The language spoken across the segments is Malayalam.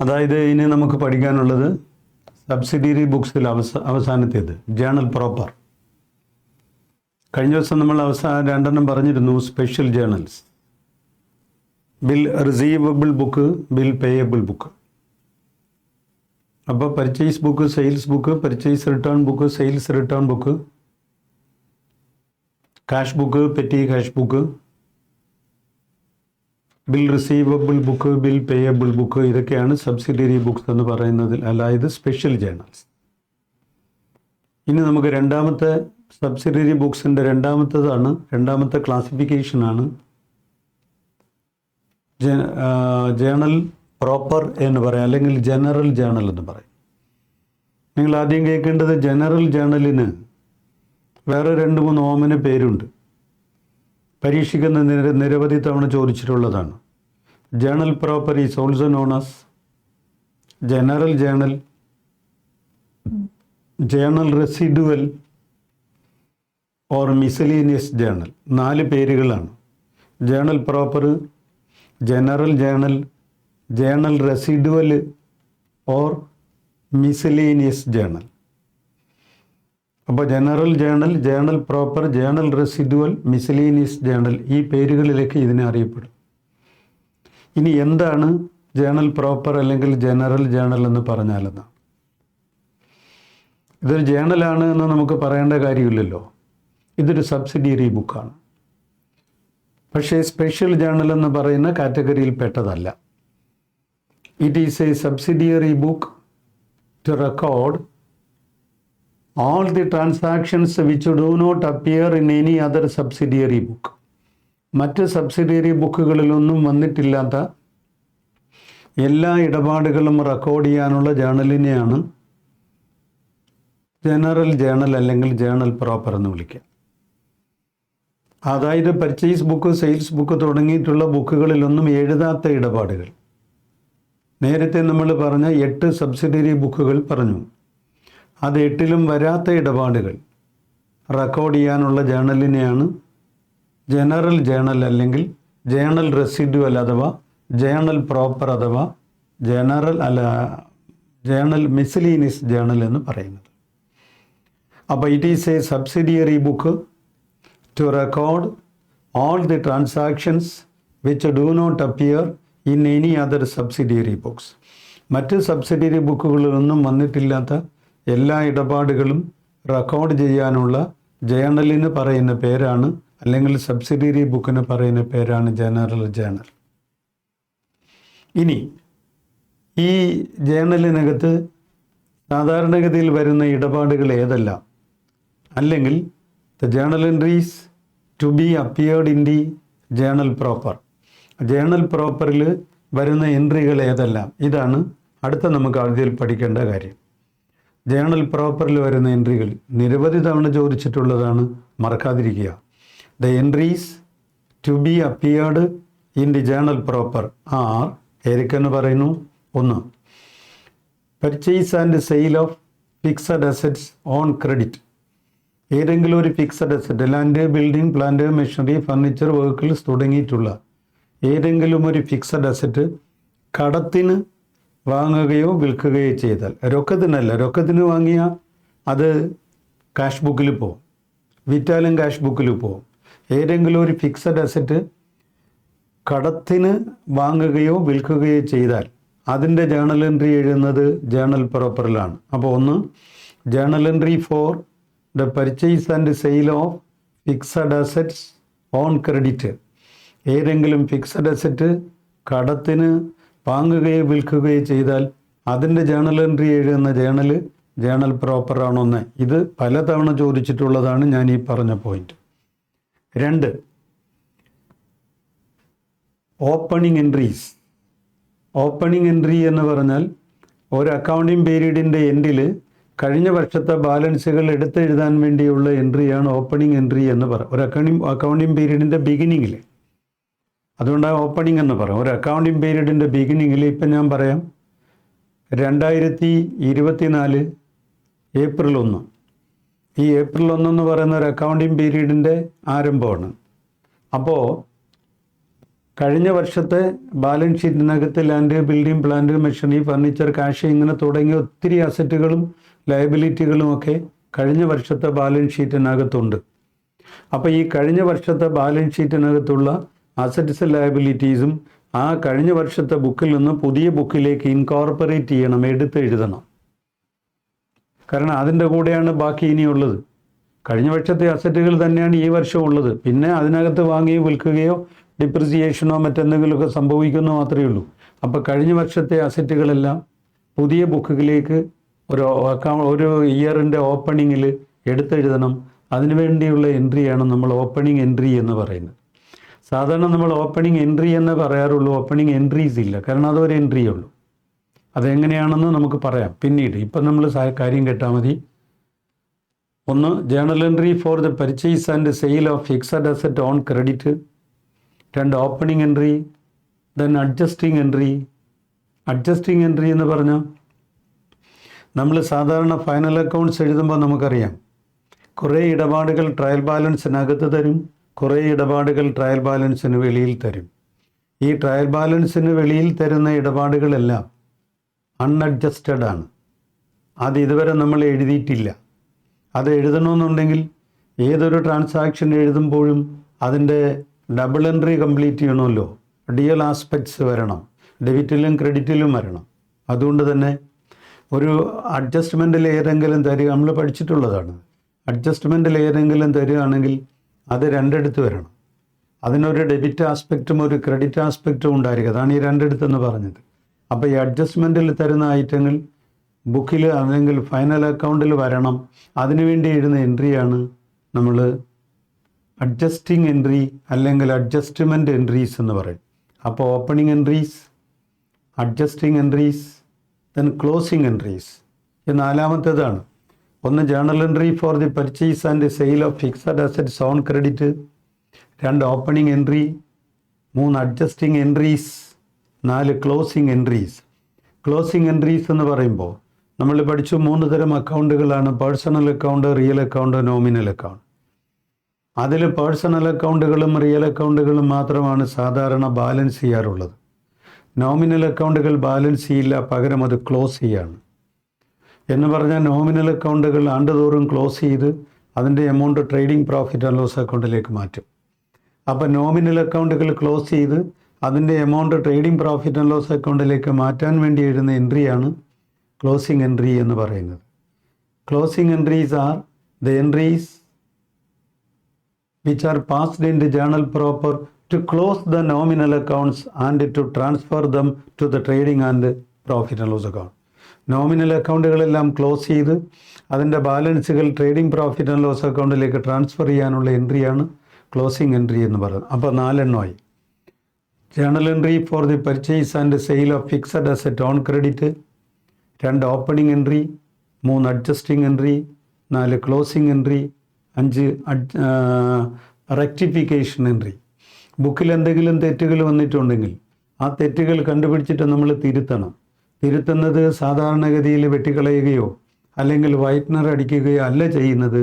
അതായത് ഇനി നമുക്ക് പഠിക്കാനുള്ളത് സബ്സിഡിയറി ബുക്സിൽ അവസ അവസാനത്തേത് ജേണൽ പ്രോപ്പർ. കഴിഞ്ഞ ദിവസം നമ്മൾ അവസാന രണ്ടെണ്ണം പറഞ്ഞിരുന്നു special journals bill receivable book bill payable book അപ്പോൾ purchase book sales book purchase return book sales return book cash book petty cash book bill receivable book bill payable book ഇതൊക്കെയാണ് സബ്സിഡിയറി ബുക്സ് എന്ന് പറയുന്നതിൽ അതായത് സ്പെഷ്യൽ ജേണൽസ് ഇനി നമുക്ക് രണ്ടാമത്തെ സബ്സിഡിയറി ബുക്സിന്റെ രണ്ടാമത്തേതാണ് രണ്ടാമത്തെ ക്ലാസിഫിക്കേഷനാണ് ജേണൽ പ്രോപ്പർ എന്ന് പറയാം അല്ലെങ്കിൽ ജനറൽ ജേണൽ എന്ന് പറയും. നിങ്ങൾ ആദ്യം കേൾക്കേണ്ടത് ജനറൽ ജേണലിന് വേറെ രണ്ട് മൂന്ന് ഓമന പേരുണ്ട്. പരീക്ഷിക്കുന്ന നിര നിരവധി തവണ ചോദിച്ചിട്ടുള്ളതാണ്. Journal proper is also known as general journal journal residual or miscellaneous journal നാല് പേരുകളാണ്. Journal proper general journal journal residual or miscellaneous journal അപ്പോൾ general journal journal proper journal residual miscellaneous journal ഈ പേരുകളിലേക്ക് ഇതിനെ അറിയപ്പെടും. ഇനി എന്താണ് ജേണൽ പ്രോപ്പർ അല്ലെങ്കിൽ ജനറൽ ജേണൽ എന്ന് പറഞ്ഞാലെന്ന്? ഇതൊരു ജേണലാണ് എന്ന് നമുക്ക് പറയേണ്ട കാര്യമില്ലല്ലോ. ഇതൊരു സബ്സിഡിയറി ബുക്കാണ്. പക്ഷേ സ്പെഷ്യൽ ജേണൽ എന്ന് പറയുന്ന കാറ്റഗറിയിൽ പെട്ടതല്ല. It is a subsidiary book to record all the transactions which do not appear in any other subsidiary book. മറ്റ് സബ്സിഡിയറി ബുക്കുകളിലൊന്നും വന്നിട്ടില്ലാത്ത എല്ലാ ഇടപാടുകളും റെക്കോർഡ് ചെയ്യാനുള്ള ജേണലിനെയാണ് ജനറൽ ജേണൽ അല്ലെങ്കിൽ ജേണൽ പ്രോപ്പർ എന്ന് വിളിക്കുക. അതായത് പർച്ചേസ് ബുക്ക് സെയിൽസ് ബുക്ക് തുടങ്ങിയിട്ടുള്ള ബുക്കുകളിലൊന്നും എഴുതാത്ത ഇടപാടുകൾ. നേരത്തെ നമ്മൾ പറഞ്ഞ എട്ട് സബ്സിഡിയറി ബുക്കുകൾ പറഞ്ഞു. അത് എട്ടിലും വരാത്ത ഇടപാടുകൾ. റെക്കോർഡ് ചെയ്യാനുള്ള ജേണലിനെയാണ് ജനറൽ ജേണൽ അല്ലെങ്കിൽ ജേണൽ റെസിഡ്യുവൽ അഥവാ ജേണൽ പ്രോപ്പർ അഥവാ ജനറൽ അല്ല ജേണൽ മിസ്ലീനിയസ് ജേണൽ എന്ന് പറയുന്നത്. അപ്പോൾ it is a subsidiary book to record all the transactions which do not appear in any other subsidiary books. മറ്റ് സബ്സിഡിയറി ബുക്കുകളിലൊന്നും വന്നിട്ടില്ലാത്ത എല്ലാ ഇടപാടുകളും റെക്കോർഡ് ചെയ്യാനുള്ള ജേണലിന് പറയുന്ന പേരാണ് അല്ലെങ്കിൽ സബ്സിഡിയറി ബുക്കിന് പറയുന്ന പേരാണ് ജനറൽ ജേണൽ. ഇനി ഈ ജേണലിനകത്ത് സാധാരണഗതിയിൽ വരുന്ന ഇടപാടുകൾ ഏതെല്ലാം? അല്ലെങ്കിൽ the journal entries to be appeared in the journal proper journal പ്രോപ്പറിൽ വരുന്ന എൻട്രികൾ ഏതെല്ലാം? ഇതാണ് അടുത്ത നമുക്ക് ആദ്യത്തിൽ പഠിക്കേണ്ട കാര്യം. ജേണൽ പ്രോപ്പറിൽ വരുന്ന എൻട്രികൾ നിരവധി തവണ ചോദിച്ചിട്ടുള്ളതാണ് മറക്കാതിരിക്കുക. The entries to be appeared in the journal proper are ഏതൊക്കെയെന്ന് പറയുന്നു? ഒന്ന് purchase and sale of fixed assets on credit ഏതെങ്കിലും ഒരു fixed asset land building plant machinery furniture vehicles തുടങ്ങിയിട്ടുള്ള ഏതെങ്കിലും ഒരു ഫിക്സഡ് അസറ്റ് കടത്തിന് വാങ്ങുകയോ വിൽക്കുകയോ ചെയ്താൽ. രൊക്കത്തിനല്ല രൊക്കത്തിന് വാങ്ങിയ അത് കാഷ് ബുക്കിൽ പോവും. വിറ്റാലും കാഷ് ബുക്കിൽ പോവും. ഏതെങ്കിലും ഒരു ഫിക്സഡ് അസറ്റ് കടത്തിന് വാങ്ങുകയോ വിൽക്കുകയോ ചെയ്താൽ അതിന്റെ ജേണൽ എൻട്രി എഴുതുന്നത് ജേണൽ പ്രോപ്പറിലാണ് അപ്പോൾ ഒന്ന് journal entry for the purchase and sale of fixed assets on credit ഏതെങ്കിലും ഫിക്സഡ് അസറ്റ് കടത്തിന് വാങ്ങുകയോ വിൽക്കുകയോ ചെയ്താൽ അതിന്റെ ജേണൽ എൻട്രി എഴുതുന്ന ജേണൽ ജേണൽ പ്രോപ്പറാണോന്ന് ഇത് പലതവണ ചോദിച്ചിട്ടുള്ളതാണ് ഞാൻ ഈ പറഞ്ഞ പോയിന്റ് രണ്ട് ഓപ്പണിംഗ് എൻട്രീസ് ഓപ്പണിംഗ് എൻട്രി എന്ന് പറഞ്ഞാൽ ഒരു അക്കൗണ്ടിംഗ് പീരീഡിന്റെ എൻഡിൽ കഴിഞ്ഞ വർഷത്തെ ബാലൻസുകൾ എടുത്തെഴുതാൻ വേണ്ടിയുള്ള എൻട്രിയാണ് ഓപ്പണിംഗ് എൻട്രി എന്ന് പറ ഒരു അക്കൗണ്ടിംഗ് അക്കൗണ്ടിംഗ് പീരീഡിന്റെ ബിഗിനിങ്ങിൽ അതുകൊണ്ടാണ് ഓപ്പണിംഗ് എന്ന് പറയും. ഒരു അക്കൗണ്ടിങ് പീരീഡിന്റെ ബിഗിനിങ്ങിൽ ഇപ്പം ഞാൻ പറയാം. രണ്ടായിരത്തി ഇരുപത്തിനാല് ഏപ്രിൽ ഒന്ന്. ഈ ഏപ്രിൽ ഒന്നെന്ന് പറയുന്ന ഒരു അക്കൗണ്ടിങ് പീരീഡിന്റെ ആരംഭമാണ്. അപ്പോൾ കഴിഞ്ഞ വർഷത്തെ balance ഷീറ്റിനകത്ത് land building plant machinery furniture cash ഇങ്ങനെ തുടങ്ങിയ ഒത്തിരി അസറ്റുകളും ലയബിലിറ്റികളും ഒക്കെ കഴിഞ്ഞ വർഷത്തെ ബാലൻസ് ഷീറ്റിനകത്തുണ്ട് അപ്പോൾ ഈ കഴിഞ്ഞ വർഷത്തെ ബാലൻസ് ഷീറ്റിനകത്തുള്ള അസറ്റ്സ് ലയബിലിറ്റീസും ആ കഴിഞ്ഞ വർഷത്തെ ബുക്കിൽ നിന്ന് പുതിയ ബുക്കിലേക്ക് ഇൻകോർപ്പറേറ്റ് ചെയ്യണം എടുത്ത് എഴുതണം. കാരണം അതിന്റെ കൂടെയാണ് ബാക്കി ഇനിയുള്ളത്. കഴിഞ്ഞ വർഷത്തെ അസറ്റുകൾ തന്നെയാണ് ഈ വർഷം ഉള്ളത്. പിന്നെ അതിനകത്ത് വാങ്ങുകയോ വിൽക്കുകയോ ഡിപ്രിസിയേഷനോ മറ്റെന്തെങ്കിലുമൊക്കെ സംഭവിക്കുമെന്ന് മാത്രമേ ഉള്ളൂ. അപ്പോൾ കഴിഞ്ഞ വർഷത്തെ അസറ്റുകളെല്ലാം പുതിയ ബുക്കുകളിലേക്ക് ഒരു അക്കൗണ്ട് ഒരു ഇയറിന്റെ ഓപ്പണിങ്ങിൽ എടുത്തെഴുതണം. അതിനുവേണ്ടിയുള്ള എൻട്രിയാണ് നമ്മൾ ഓപ്പണിംഗ് എൻട്രി എന്ന് പറയുന്നത്. സാധാരണ നമ്മൾ ഓപ്പണിംഗ് എൻട്രി എന്ന് പറയാറുള്ളൂ ഓപ്പണിംഗ് എൻട്രീസ് ഇല്ല. കാരണം അതൊരു എൻട്രിയേ ഉള്ളൂ. അതെങ്ങനെയാണെന്ന് നമുക്ക് പറയാം. പിന്നീട് ഇപ്പം നമ്മൾ കാര്യം കേട്ടാൽ മതി. ഒന്ന് journal entry for the purchase and sale of fixed asset on credit രണ്ട് opening entry then adjusting entry adjusting entry എന്ന് പറഞ്ഞാൽ നമ്മൾ സാധാരണ ഫൈനൽ അക്കൗണ്ട്സ് എഴുതുമ്പോൾ നമുക്കറിയാം. കുറേ ഇടപാടുകൾ ട്രയൽ ബാലൻസിനകത്ത് തരും. കുറേ ഇടപാടുകൾ ട്രയൽ ബാലൻസിന് വെളിയിൽ തരും. ഈ ട്രയൽ ബാലൻസിന് വെളിയിൽ തരുന്ന ഇടപാടുകളെല്ലാം അൺഅഡ്ജസ്റ്റഡ് ആണ്. അത് ഇതുവരെ നമ്മൾ എഴുതിയിട്ടില്ല. അത് എഴുതണമെന്നുണ്ടെങ്കിൽ ഏതൊരു ട്രാൻസാക്ഷൻ എഴുതുമ്പോഴും അതിന്റെ ഡബിൾ എൻട്രി കംപ്ലീറ്റ് ചെയ്യണമല്ലോ. ഡിയൽ ആസ്പെക്ട്സ് വരണം. ഡെബിറ്റിലും ക്രെഡിറ്റിലും വരണം. അതുകൊണ്ട് തന്നെ ഒരു അഡ്ജസ്റ്റ്മെന്റിൽ ഏതെങ്കിലും തരിക നമ്മൾ പഠിച്ചിട്ടുള്ളതാണ്. അഡ്ജസ്റ്റ്മെന്റിൽ ഏതെങ്കിലും തരികയാണെങ്കിൽ അത് രണ്ടെടുത്ത് വരണം. അതിനൊരു ഡെബിറ്റ് ആസ്പെക്റ്റും ഒരു ക്രെഡിറ്റ് ആസ്പെക്റ്റും ഉണ്ടായിരിക്കും. അതാണ് ഈ രണ്ടെടുത്തെന്ന് പറഞ്ഞത്. അപ്പോൾ ഈ അഡ്ജസ്റ്റ്മെന്റിൽ തരുന്ന ഐറ്റങ്ങൾ ബുക്കിൽ അല്ലെങ്കിൽ ഫൈനൽ അക്കൗണ്ടിൽ വരണം. അതിനുവേണ്ടി എഴുതുന്ന എൻട്രിയാണ് നമ്മൾ അഡ്ജസ്റ്റിംഗ് എൻട്രി അല്ലെങ്കിൽ അഡ്ജസ്റ്റ്മെന്റ് എൻട്രീസ് എന്ന് പറയും. അപ്പോൾ opening entries adjusting entries then closing entries ഈ നാലാമത്തേതാണ്. ഒന്ന് journal entry for the purchase and sale of fixed assets on credit രണ്ട് ഓപ്പണിംഗ് എൻട്രി മൂന്ന് അഡ്ജസ്റ്റിംഗ് എൻട്രീസ് നാല് ക്ലോസിംഗ് എൻട്രീസ് ക്ലോസിംഗ് എൻട്രീസ് എന്ന് പറയുമ്പോൾ നമ്മൾ പഠിച്ചു മൂന്ന് തരം അക്കൗണ്ടുകളാണ്. Personal account real account nominal account അതിൽ പേഴ്സണൽ അക്കൗണ്ടുകളും റിയൽ അക്കൗണ്ടുകളും മാത്രമാണ് സാധാരണ ബാലൻസ് ചെയ്യാറുള്ളത്. നോമിനൽ അക്കൗണ്ടുകൾ ബാലൻസ് ചെയ്യില്ല പകരം അത് ക്ലോസ് ചെയ്യാണ്. എന്ന് പറഞ്ഞാൽ നോമിനൽ അക്കൗണ്ടുകൾ ആണ്ടുതോറും ക്ലോസ് ചെയ്ത് അതിന്റെ amount trading profit and loss അക്കൗണ്ടിലേക്ക് മാറ്റും അപ്പോൾ നോമിനൽ അക്കൗണ്ടുകൾ ക്ലോസ് ചെയ്ത് അതിന്റെ amount trading profit and loss അക്കൗണ്ടിലേക്ക് മാറ്റാൻ വേണ്ടി എഴുതുന്ന എൻട്രിയാണ് ക്ലോസിംഗ് എൻട്രി എന്ന് പറയുന്നത് closing entries are the entries which are passed in the journal proper to close the nominal accounts and to transfer them to the trading and profit and loss account. Nominal അക്കൗണ്ടുകളെല്ലാം close ചെയ്ത് അതിന്റെ ബാലൻസുകൾ ട്രേഡിംഗ് പ്രോഫിറ്റ് ആൻഡ് ലോസ് അക്കൗണ്ടിലേക്ക് ട്രാൻസ്ഫർ ചെയ്യാനുള്ള എൻട്രിയാണ് ക്ലോസിംഗ് എൻട്രി എന്ന് പറയുന്നത്. അപ്പോൾ നാലെണ്ണമായി journal entry for the purchase and sale of fixed asset on credit രണ്ട് ഓപ്പണിംഗ് എൻട്രി മൂന്ന് അഡ്ജസ്റ്റിംഗ് എൻട്രി നാല് ക്ലോസിംഗ് എൻട്രി അഞ്ച് റെക്ടിഫിക്കേഷൻ എൻട്രി ബുക്കിൽ എന്തെങ്കിലും തെറ്റുകൾ വന്നിട്ടുണ്ടെങ്കിൽ ആ തെറ്റുകൾ കണ്ടുപിടിച്ചിട്ട് നമ്മൾ തിരുത്തണം. തിരുത്തുന്നത് സാധാരണഗതിയിൽ വെട്ടിക്കളയുകയോ അല്ലെങ്കിൽ വൈറ്റ്നർ അടിക്കുകയോ അല്ല ചെയ്യുന്നത്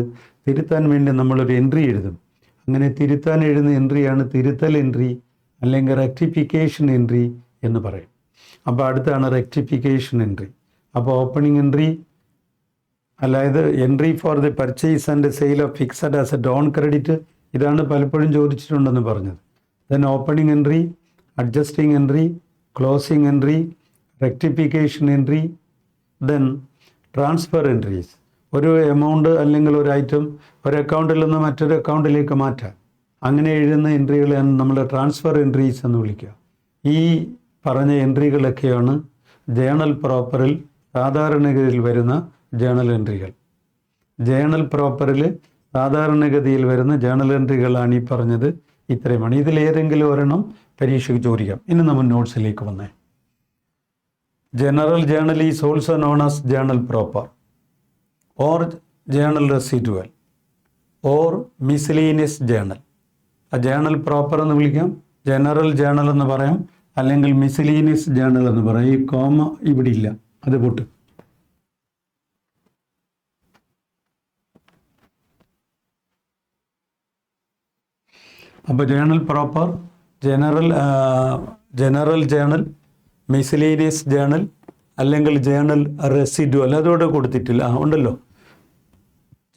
തിരുത്താൻ വേണ്ടി നമ്മളൊരു എൻട്രി എഴുതും. അങ്ങനെ തിരുത്താൻ എഴുതുന്ന എൻട്രിയാണ് തിരുത്തൽ എൻട്രി അല്ലെങ്കിൽ റെക്ടിഫിക്കേഷൻ എൻട്രി എന്ന് പറയും. അപ്പോൾ അടുത്താണ് റെക്ടിഫിക്കേഷൻ എൻട്രി. അപ്പോൾ ഓപ്പണിംഗ് എൻട്രി അതായത് entry for the purchase and sale of fixed asset on credit ഇതാണ് പലപ്പോഴും ചോദിച്ചിട്ടുണ്ടെന്ന് പറഞ്ഞത്. Then opening entry adjusting entry closing entry rectification entry then transfer entries ഒരു എമൗണ്ട് അല്ലെങ്കിൽ ഒരു ഐറ്റം ഒരു അക്കൗണ്ടിൽ നിന്ന് മറ്റൊരു അക്കൗണ്ടിലേക്ക് മാറ്റാൻ അങ്ങനെ എഴുതുന്ന എൻട്രികളെയാണ് നമ്മൾ ട്രാൻസ്ഫർ എൻട്രീസ് എന്ന് വിളിക്കുക. ഈ പറഞ്ഞ എൻട്രികളൊക്കെയാണ് ജേണൽ പ്രോപ്പറിൽ സാധാരണഗതിയിൽ വരുന്ന ജേണൽ എൻട്രികൾ ജേണൽ പ്രോപ്പറിൽ സാധാരണഗതിയിൽ വരുന്ന ജേണൽ എൻട്രികളാണ് ഈ പറഞ്ഞത്. ഇത്രയുമാണ്. ഇതിലേതെങ്കിലും ഒരെണ്ണം പരീക്ഷയ്ക്ക് ചോദിക്കാം. ഇനി നമ്മൾ നോട്ട്സിലേക്ക് വന്നേ. General journal is also known as journal proper. Or journal residual or miscellaneous journal. ആ ജേണൽ പ്രോപ്പർ എന്ന് വിളിക്കാം ജനറൽ ജേണൽ എന്ന് പറയാം അല്ലെങ്കിൽ മിസ്ലീനിയസ് ജേണൽ എന്ന് പറയാം. ഈ കോമ ഇവിടെ ഇല്ല അത് പൊട്ട്. അപ്പോൾ journal proper general general journal miscellaneous journal അല്ലെങ്കിൽ ജേണൽ റെസിഡുവൽ അതോടെ കൊടുത്തിട്ടില്ല. ആ ഉണ്ടല്ലോ.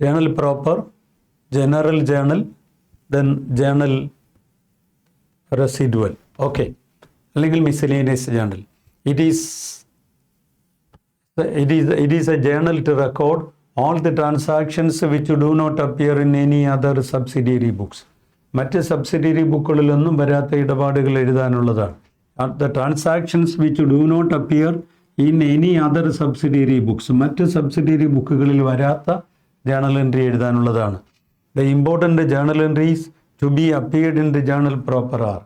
Journal proper general journal then journal residual. Okay. അല്ലെങ്കിൽ miscellaneous journal. It is it is it is a journal to record all the transactions which do not appear in any other subsidiary books മറ്റ് സബ്സിഡിയറി ബുക്കുകളിലൊന്നും വരാത്ത ഇടപാടുകൾ എഴുതാനുള്ളതാണ്. The transactions which do not appear in any other subsidiary books മറ്റ് സബ്സിഡിയറി ബുക്കുകളിൽ വരാത്ത journal entry എഴുതാനുള്ളതാണ്. The important journal entries to be appeared in the journal proper are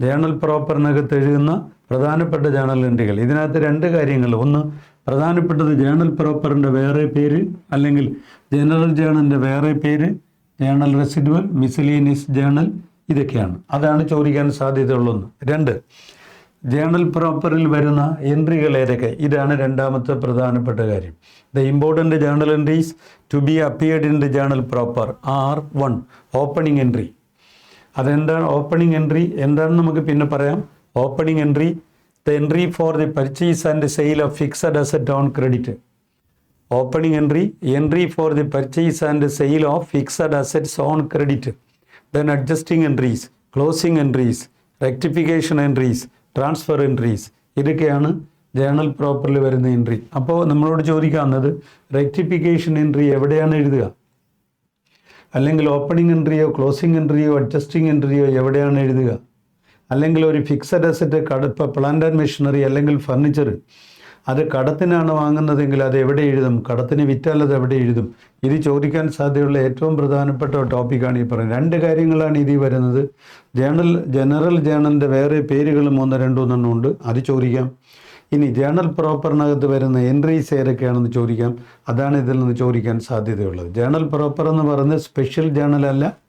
journal പ്രോപ്പറിനകത്ത് എഴുതുന്ന പ്രധാനപ്പെട്ട ജേണൽ എൻട്രികൾ ഇതിനകത്ത് രണ്ട് കാര്യങ്ങൾ. ഒന്ന് പ്രധാനപ്പെട്ടത് ജേണൽ പ്രോപ്പറിന്റെ വേറെ പേര് അല്ലെങ്കിൽ ജനറൽ ജേണലിന്റെ വേറെ പേര് ജേണൽ റെസിഡുവൽ മിസിലീനിയസ് ജേണൽ ഇതൊക്കെയാണ്. അതാണ് ചോദിക്കാൻ സാധ്യതയുള്ളൊന്ന്. രണ്ട് ജേണൽ പ്രോപ്പറിൽ വരുന്ന എൻട്രികൾ ഏതൊക്കെ ഇതാണ് രണ്ടാമത്തെ പ്രധാനപ്പെട്ട കാര്യം. The important journal entries to be appeared in the journal proper are one opening entry അതെന്താണ് ഓപ്പണിംഗ് എൻട്രി എന്താണെന്ന് നമുക്ക് പിന്നെ പറയാം. Opening entry the entry for the purchase and sale of fixed asset on credit opening entry entry for the purchase and sale of fixed assets on credit then adjusting entries closing entries rectification entries transfer entries ഇതൊക്കെയാണ് ജേണൽ പ്രോപ്പറിൽ വരുന്ന എൻട്രി അപ്പോൾ നമ്മളോട് ചോദിക്കാവുന്നത് റെക്ടിഫിക്കേഷൻ എൻട്രി എവിടെയാണ് എഴുതുക? അല്ലെങ്കിൽ ഓപ്പണിംഗ് എൻട്രിയോ ക്ലോസിംഗ് എൻട്രിയോ അഡ്ജസ്റ്റിംഗ് എൻട്രിയോ എവിടെയാണ് എഴുതുക? അല്ലെങ്കിൽ ഒരു ഫിക്സഡ് അസറ്റ് കട ഇപ്പോൾ പ്ലാന്റ് ആൻഡ് മെഷീനറി അല്ലെങ്കിൽ ഫർണിച്ചർ അത് കടത്തിനാണ് വാങ്ങുന്നതെങ്കിൽ അത് എവിടെ എഴുതും? കടത്തിന് വിറ്റാൽ അത് എവിടെ എഴുതും? ഇത് ചോദിക്കാൻ സാധ്യതയുള്ള ഏറ്റവും പ്രധാനപ്പെട്ട ടോപ്പിക്കാണ് ഈ പറയുന്നത്. രണ്ട് കാര്യങ്ങളാണ് ഇതിൽ വരുന്നത്. ജേണൽ ജനറൽ ജേണലിന്റെ വേറെ പേരുകളും ഒന്ന് രണ്ടൂന്നെണ്ണം ഉണ്ട്. അത് ചോദിക്കാം. ഇനി ജേണൽ പ്രോപ്പറിനകത്ത് വരുന്ന എൻട്രീസ് ഏതൊക്കെയാണെന്ന് ചോദിക്കാം. അതാണ് ഇതിൽ നിന്ന് ചോദിക്കാൻ സാധ്യതയുള്ളത്. ജേണൽ പ്രോപ്പർ എന്ന് പറയുന്നത് സ്പെഷ്യൽ ജേണലല്ല.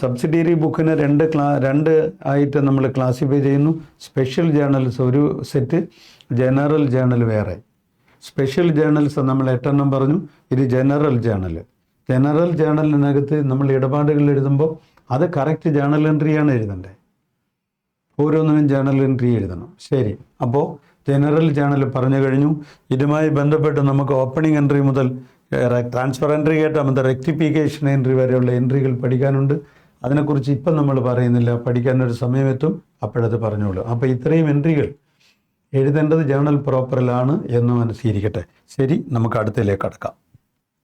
സബ്സിഡിയറി ബുക്കിനെ രണ്ട് ക്ലാ രണ്ട് ആയിട്ട് നമ്മൾ ക്ലാസിഫൈ ചെയ്യുന്നു. സ്പെഷ്യൽ ജേണൽസ് ഒരു സെറ്റ് ജനറൽ ജേണൽ വേറെ. സ്പെഷ്യൽ ജേണൽസ് നമ്മൾ എട്ടെണ്ണം പറഞ്ഞു. ഇത് ജനറൽ ജേണൽ ജനറൽ ജേണലിനകത്ത് നമ്മൾ ഇടപാടുകൾ എഴുതുമ്പോൾ അത് കറക്റ്റ് ജേണൽ എൻട്രിയാണ് എഴുതേണ്ടത് ഓരോന്നിനും ജേണൽ എൻട്രി എഴുതണം. ശരി. അപ്പോൾ ജനറൽ ജേണൽ പറഞ്ഞു കഴിഞ്ഞു. ഇതുമായി ബന്ധപ്പെട്ട് നമുക്ക് ഓപ്പണിംഗ് എൻട്രി മുതൽ ട്രാൻസ്ഫർ എൻട്രി കേട്ടാൽ മുതൽ റെക്ടിഫിക്കേഷൻ എൻട്രി വരെയുള്ള എൻട്രികൾ പഠിക്കാനുണ്ട്. അതിനെക്കുറിച്ച് ഇപ്പം നമ്മൾ പറയുന്നില്ല. പഠിക്കാനൊരു സമയമെത്തും. അപ്പോഴത് പറഞ്ഞോളൂ. അപ്പോൾ ഇത്രയും എൻട്രികൾ എഴുതേണ്ടത് ജേണൽ പ്രോപ്പറിലാണ് എന്ന് മനസ്സിരിക്കട്ടെ ശരി നമുക്ക് അടുത്തതിലേക്ക് കടക്കാം.